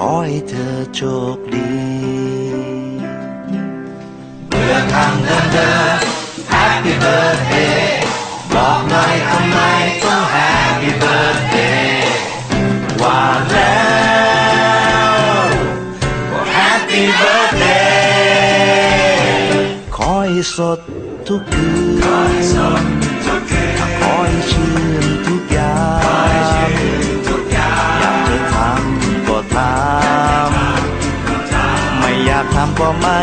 ขอให้เธอโชคดีเมื่อทางเดินเดิน Happy Birthday บอกหน่อยทำไมต้อง Happy Birthday ว่าแล้วก็ Happy Birthday ขอให้สดทุกคืนขอให้สดทุกคืน ไม่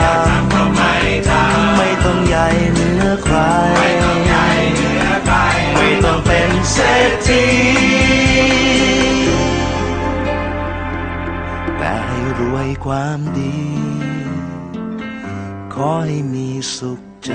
อยากทำก็ไม่ทำไม่ต้องใหญ่เหนือใคร ไม่ต้องเป็นเศรษฐีแต่ให้รวยความดี ขอให้มีสุขใจ